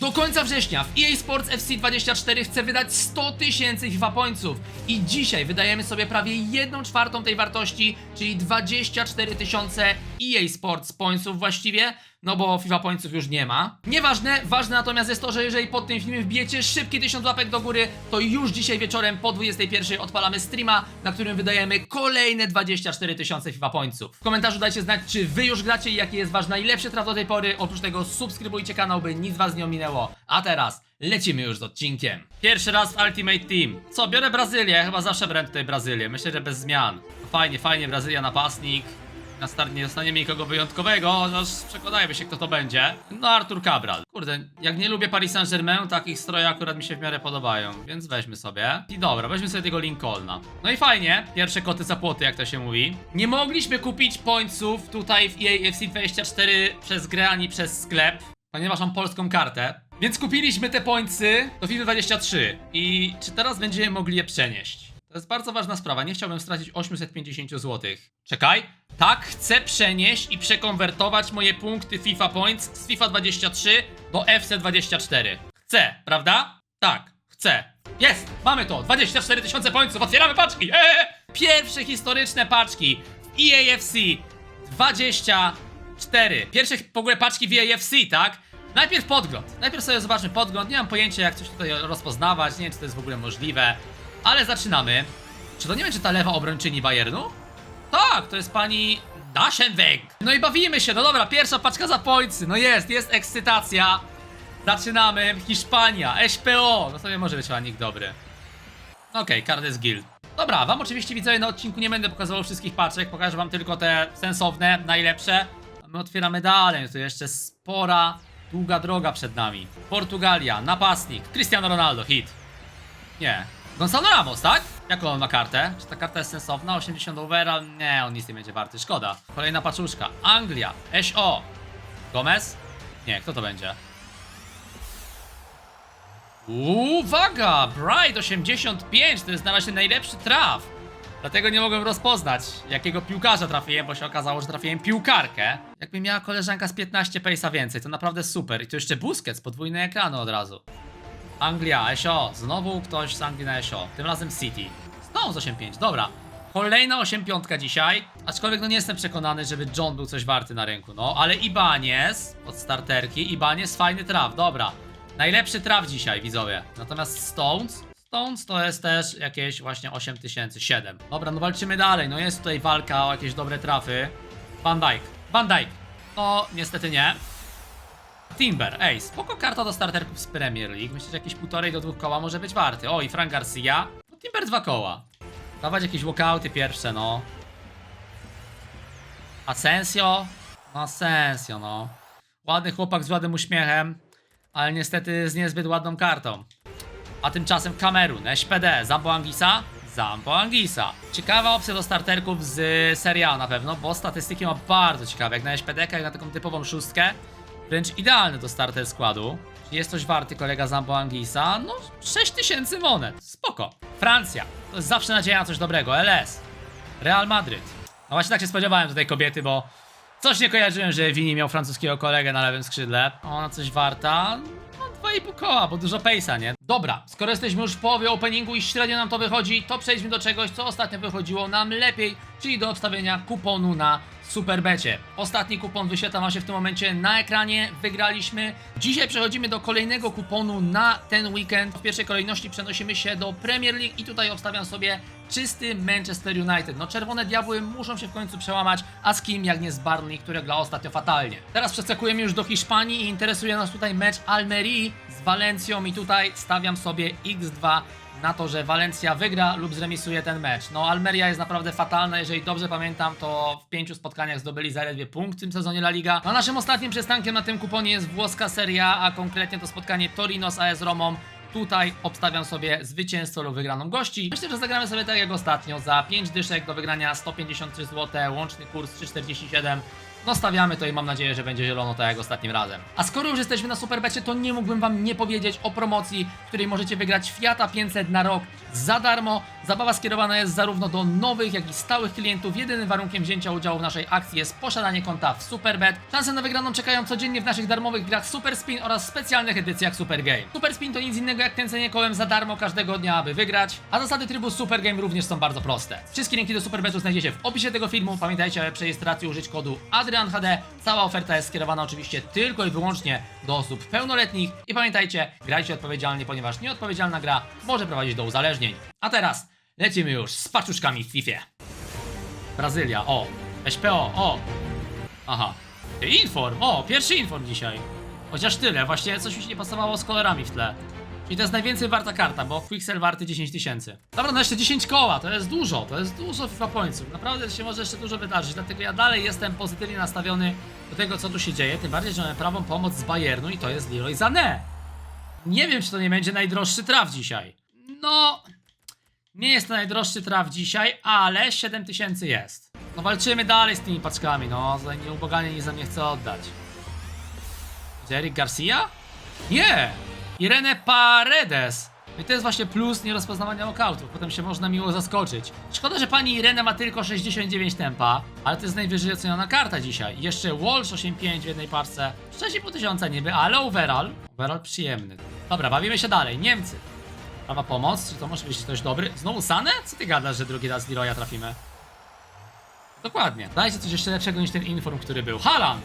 Do końca września w EA Sports FC 24 chce wydać 100 tysięcy FIFA Pointsów. I dzisiaj wydajemy sobie prawie 1 czwartą tej wartości, czyli 24 tysiące EA Sports Pointsów właściwie, no bo FIFA Pointsów już nie ma. Nieważne, ważne natomiast jest to, że jeżeli pod tym filmem wbijecie szybkie 1000 łapek do góry, to już dzisiaj wieczorem po 21 odpalamy streama, na którym wydajemy kolejne 24 tysiące FIFA Pointsów. W komentarzu dajcie znać, czy wy już gracie i jaki jest wasz najlepszy traf do tej pory. Oprócz tego subskrybujcie kanał, by nic was nie ominęło. A teraz lecimy już z odcinkiem. Pierwszy raz w Ultimate Team. Co, biorę Brazylię, chyba zawsze brałem tutaj Brazylię. Myślę, że bez zmian. Fajnie, fajnie, Brazylia napastnik. Na start nie dostaniemy nikogo wyjątkowego, chociaż przekonajmy się kto to będzie. No Artur Cabral. Kurde, jak nie lubię Paris Saint-Germain, takich stroje akurat mi się w miarę podobają, więc weźmy sobie. I dobra, weźmy sobie tego Lincolna. No i fajnie, pierwsze koty za płoty, jak to się mówi. Nie mogliśmy kupić pointsów tutaj w EA FC 24 przez grę ani przez sklep, ponieważ mam polską kartę. Więc kupiliśmy te pointsy do FIFA 23. I czy teraz będziemy mogli je przenieść? To jest bardzo ważna sprawa. Nie chciałbym stracić 850 zł. Czekaj. Tak, chcę przenieść i przekonwertować moje punkty FIFA Points z FIFA 23 do FC 24. Chcę, prawda? Tak, chcę. Jest! Mamy to! 24 tysiące pointsów! Otwieramy paczki! Eee! Pierwsze historyczne paczki w EAFC 24. Pierwsze w ogóle paczki w EAFC, tak? Najpierw podgląd. Najpierw sobie zobaczmy podgląd. Nie mam pojęcia, jak coś tutaj rozpoznawać. Nie wiem, czy to jest w ogóle możliwe. Ale zaczynamy. Czy to nie będzie ta lewa obrończyni Bayernu? Tak, to jest pani Daschenweg. No i bawimy się. No dobra, pierwsza paczka za pońcy. No jest, jest ekscytacja. Zaczynamy. Hiszpania, SPO. No to nie może być chyba dobry. Okej, Cardes Guild. Dobra, wam oczywiście widzowie na odcinku nie będę pokazywał wszystkich paczek, pokażę wam tylko te sensowne, najlepsze. A my otwieramy dalej, tu jeszcze spora, długa droga przed nami. Portugalia, napastnik, Cristiano Ronaldo, hit. Nie. Gonzalo Ramos, tak? Jaką on ma kartę? Czy ta karta jest sensowna? 80 overall? Nie, on nic nie będzie warty, szkoda. Kolejna paczuszka. Anglia, SO. Gomez? Nie, kto to będzie? Uwaga! Bright 85 to jest na razie najlepszy traf. Dlatego nie mogłem rozpoznać, jakiego piłkarza trafiłem, bo się okazało, że trafiłem piłkarkę. Jakby miała koleżanka z 15 pace'a więcej, to naprawdę super. I tu jeszcze Busquets, podwójne ekrany od razu. Anglia, ESO. Znowu ktoś z Anglii na ESO. Tym razem City. Znowu z 8.5, dobra. Kolejna 8.5 dzisiaj. Aczkolwiek no nie jestem przekonany, żeby John był coś warty na rynku, no. Ale Ibanez od starterki. Ibanez fajny traf, dobra. Najlepszy traf dzisiaj, widzowie. Natomiast Stones. Stones to jest też jakieś właśnie 8000, 7. Dobra, no walczymy dalej. No jest tutaj walka o jakieś dobre trafy. Van Dijk. Van Dijk. No, niestety nie. Timber, ej, spoko karta do starterków z Premier League. Myślę, że jakieś półtorej do dwóch koła może być warty. O, i Frank Garcia. No, Timber dwa koła. Dawać jakieś walkouty pierwsze, no. Asensio? No, Asensio, no. Ładny chłopak z ładnym uśmiechem, ale niestety z niezbyt ładną kartą. A tymczasem Kamerun, SPD, Zambo Angisa? Zambo Angisa. Ciekawa opcja do starterków z Serie na pewno, bo statystyki ma bardzo ciekawe, jak na SPD, jak na taką typową szóstkę. Wręcz idealny do starter składu. Jest coś warty kolega Zambo Angisa? No, 6000 monet. Spoko. Francja. To jest zawsze nadzieja na coś dobrego. LS. Real Madryt. No właśnie tak się spodziewałem tej kobiety, bo coś nie kojarzyłem, że Vini miał francuskiego kolegę na lewym skrzydle. Ona coś warta. No 2,5 koła, bo dużo pejsa, nie? Dobra, skoro jesteśmy już w połowie openingu i średnio nam to wychodzi, to przejdźmy do czegoś, co ostatnio wychodziło nam lepiej, czyli do obstawienia kuponu na Superbecie. Ostatni kupon wyświetla się w tym momencie na ekranie, wygraliśmy. Dzisiaj przechodzimy do kolejnego kuponu na ten weekend. W pierwszej kolejności przenosimy się do Premier League i tutaj obstawiam sobie czysty Manchester United. No czerwone diabły muszą się w końcu przełamać, a z kim jak nie z Barney, które gra ostatnio fatalnie. Teraz przeskakujemy już do Hiszpanii i interesuje nas tutaj mecz Almerii Walencją i tutaj stawiam sobie x2 na to, że Walencja wygra lub zremisuje ten mecz. No Almeria jest naprawdę fatalna, jeżeli dobrze pamiętam, to w pięciu spotkaniach zdobyli zaledwie punkt w tym sezonie La Liga. A naszym ostatnim przystankiem na tym kuponie jest włoska Serie A, a konkretnie to spotkanie Torino z AS Romą. Tutaj obstawiam sobie zwycięstwo lub wygraną gości. Myślę, że zagramy sobie tak jak ostatnio, za 5 dyszek do wygrania 153 zł, łączny kurs 3,47. No stawiamy to i mam nadzieję, że będzie zielono tak jak ostatnim razem. A skoro już jesteśmy na Superbecie, to nie mógłbym wam nie powiedzieć o promocji, w której możecie wygrać Fiata 500 na rok za darmo. Zabawa skierowana jest zarówno do nowych, jak i stałych klientów. Jedynym warunkiem wzięcia udziału w naszej akcji jest posiadanie konta w Superbet. Szanse na wygraną czekają codziennie w naszych darmowych grach Super Spin oraz specjalnych edycjach Super Game. Super Spin to nic innego jak kręcenie kołem za darmo każdego dnia, aby wygrać, a zasady trybu Super Game również są bardzo proste. Wszystkie linki do Superbetu znajdziecie w opisie tego filmu. Pamiętajcie, przy rejestracji użyć kodu AdrianHD. Cała oferta jest skierowana oczywiście tylko i wyłącznie do osób pełnoletnich i pamiętajcie, grajcie odpowiedzialnie, ponieważ nieodpowiedzialna gra może prowadzić do uzależnień. A teraz lecimy już z paczuszkami w FIFA. Brazylia, o. SPO, o. Aha. Inform, o, pierwszy inform dzisiaj. Chociaż tyle, właśnie coś mi się nie pasowało z kolorami w tle. Czyli to jest najwięcej warta karta, bo Quixel warty 10 tysięcy. Dobra, no jeszcze 10 koła, to jest dużo, to jest dużo FIFA pońców. Naprawdę się może jeszcze dużo wydarzyć, dlatego ja dalej jestem pozytywnie nastawiony do tego, co tu się dzieje. Tym bardziej, że mamy prawą pomoc z Bayernu i to jest Leroy Sané. Nie wiem, czy to nie będzie najdroższy traf dzisiaj. No, nie jest to najdroższy traf dzisiaj, ale 7000 jest. No walczymy dalej z tymi paczkami, no. Za nieuboganie nic za mnie chce oddać. Jerry Garcia? Nie! Irene Paredes! I to jest właśnie plus nierozpoznawania walkoutów, potem się można miło zaskoczyć. Szkoda, że pani Irene ma tylko 69 tempa, ale to jest najwyżej oceniona karta dzisiaj. I jeszcze Walsh 8.5 w jednej parce. 6,5 tysiąca niby, ale overall, overall przyjemny. Dobra, bawimy się dalej. Niemcy. Prawa pomoc, czy to może być ktoś dobry? Znowu Sane? Co ty gadasz, że drugi raz Leroya trafimy? Dokładnie. Dajcie coś jeszcze lepszego niż ten inform, który był. Haaland!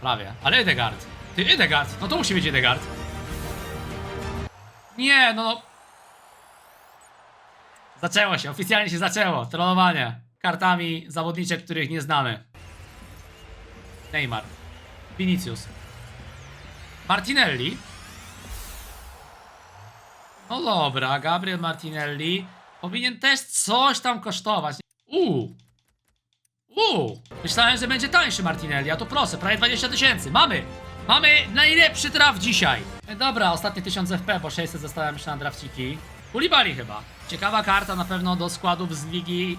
Prawie. Ale Edegard. Ty Edegard! No to musi być Edegard. Nie, no no. Zaczęło się, oficjalnie się zaczęło. Trollowanie. Kartami zawodniczek, których nie znamy. Neymar. Vinicius. Martinelli. No dobra, Gabriel Martinelli powinien też coś tam kosztować. Uuu. Uuu. Myślałem, że będzie tańszy Martinelli, a to proszę, prawie 20 tysięcy. Mamy! Mamy najlepszy traf dzisiaj. E, Dobra, ostatnie 1000 FP, bo 600 zostałem jeszcze na drafciki. Kulibali chyba. Ciekawa karta na pewno do składów z ligi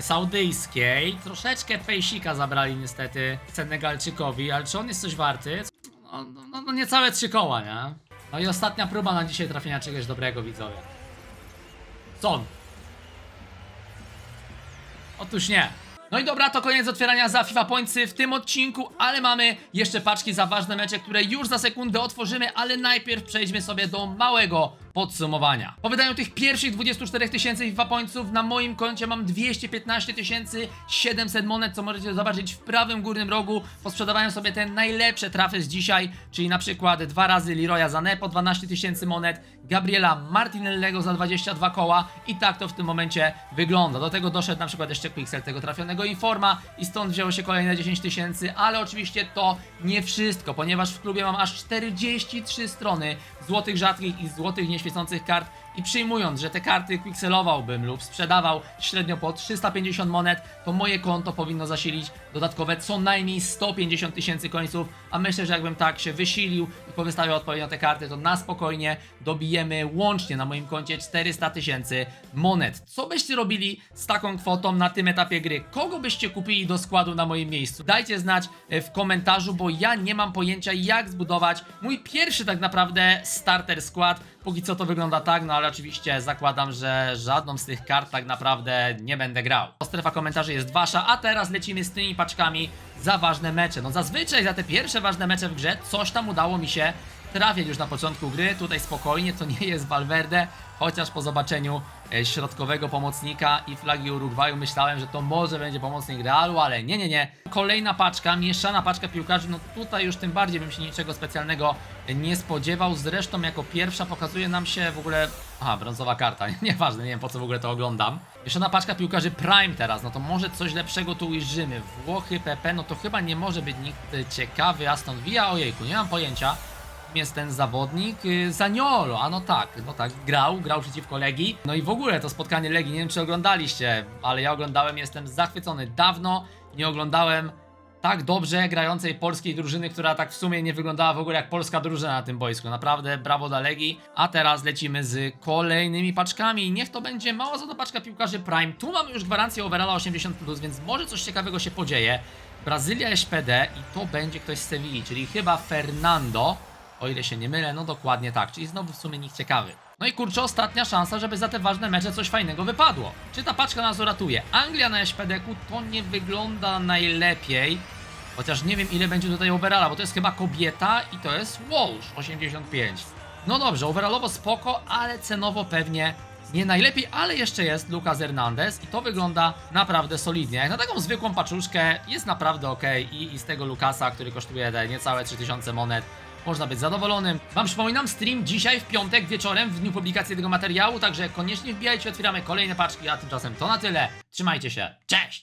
saudyjskiej. Troszeczkę pejsika zabrali niestety Senegalczykowi, ale czy on jest coś warty? No, no, no, no niecałe trzy koła, nie? No i ostatnia próba na dzisiaj trafienia czegoś dobrego, widzowie. Son. Otóż nie. No i dobra, to koniec otwierania za FIFA Pointsy w tym odcinku, ale mamy jeszcze paczki za ważne mecze, które już za sekundę otworzymy, ale najpierw przejdźmy sobie do małego podsumowania. Po wydaniu tych pierwszych 24 tysięcy FIFA na moim koncie mam 215 700 monet, co możecie zobaczyć w prawym górnym rogu. Posprzedawałem sobie te najlepsze trafy z dzisiaj, czyli na przykład dwa razy Leroya Sané po 12 tysięcy monet, Gabriela Martinellego za 22 koła i tak to w tym momencie wygląda. Do tego doszedł na przykład jeszcze Pixel tego trafionego Informa i stąd wzięło się kolejne 10 tysięcy, ale oczywiście to nie wszystko, ponieważ w klubie mam aż 43 strony złotych rzadkich i złotych nieświecących kart i przyjmując, że te karty quickselowałbym lub sprzedawał średnio po 350 monet, to moje konto powinno zasilić dodatkowe co najmniej 150 tysięcy końców, a myślę, że jakbym tak się wysilił i powystawiał odpowiednio te karty, to na spokojnie dobijemy łącznie na moim koncie 400 tysięcy monet. Co byście robili z taką kwotą na tym etapie gry? Kogo byście kupili do składu na moim miejscu? Dajcie znać e, w komentarzu, bo ja nie mam pojęcia jak zbudować mój pierwszy tak naprawdę starter skład. Póki co to wygląda tak, no ale oczywiście zakładam, że żadną z tych kart tak naprawdę nie będę grał. Strefa komentarzy jest wasza, a teraz lecimy z tymi paczkami za ważne mecze. No zazwyczaj za te pierwsze ważne mecze w grze coś tam udało mi się trafiać już na początku gry. Tutaj spokojnie, to nie jest Valverde, chociaż po zobaczeniu e, środkowego pomocnika i flagi Urugwaju myślałem, że to może będzie pomocnik Realu, ale nie, nie, nie. Kolejna paczka, mieszana paczka piłkarzy, no tutaj już tym bardziej bym się niczego specjalnego nie spodziewał. Zresztą jako pierwsza pokazuje nam się w ogóle... Aha, brązowa karta, nieważne, nie wiem po co w ogóle to oglądam. Mieszana paczka piłkarzy Prime teraz, no to może coś lepszego tu ujrzymy. Włochy, PP, no to chyba nie może być nikt ciekawy. Aston Villa, ojejku, nie mam pojęcia jest ten zawodnik? Yy, Zaniolo, a no tak, no tak, grał, grał przeciwko Legii. No i w ogóle to spotkanie Legii, nie wiem czy oglądaliście, ale ja oglądałem, jestem zachwycony. Dawno nie oglądałem tak dobrze grającej polskiej drużyny, która tak w sumie nie wyglądała w ogóle jak polska drużyna na tym boisku. Naprawdę brawo dla Legii. A teraz lecimy z kolejnymi paczkami. Niech to będzie mała złota paczka piłkarzy Prime. Tu mamy już gwarancję overalla 80+, więc może coś ciekawego się podzieje. Brazylia SPD i to będzie ktoś z Sewilli, czyli chyba Fernando. O ile się nie mylę, no dokładnie tak, czyli znowu w sumie nikt ciekawy. No i kurczę, ostatnia szansa, żeby za te ważne mecze coś fajnego wypadło. Czy ta paczka nas uratuje? Anglia na SPD-ku to nie wygląda najlepiej. Chociaż nie wiem ile będzie tutaj overalla, bo to jest chyba kobieta i to jest Walsh 85. No dobrze, overallowo spoko, ale cenowo pewnie nie najlepiej, ale jeszcze jest Lucas Hernandez i to wygląda naprawdę solidnie. Jak na taką zwykłą paczuszkę jest naprawdę ok i, i z tego Lucasa, który kosztuje te niecałe 3000 monet, można być zadowolonym. Wam przypominam, stream dzisiaj w piątek wieczorem, w dniu publikacji tego materiału, także koniecznie wbijajcie, otwieramy kolejne paczki, a tymczasem to na tyle. Trzymajcie się, cześć!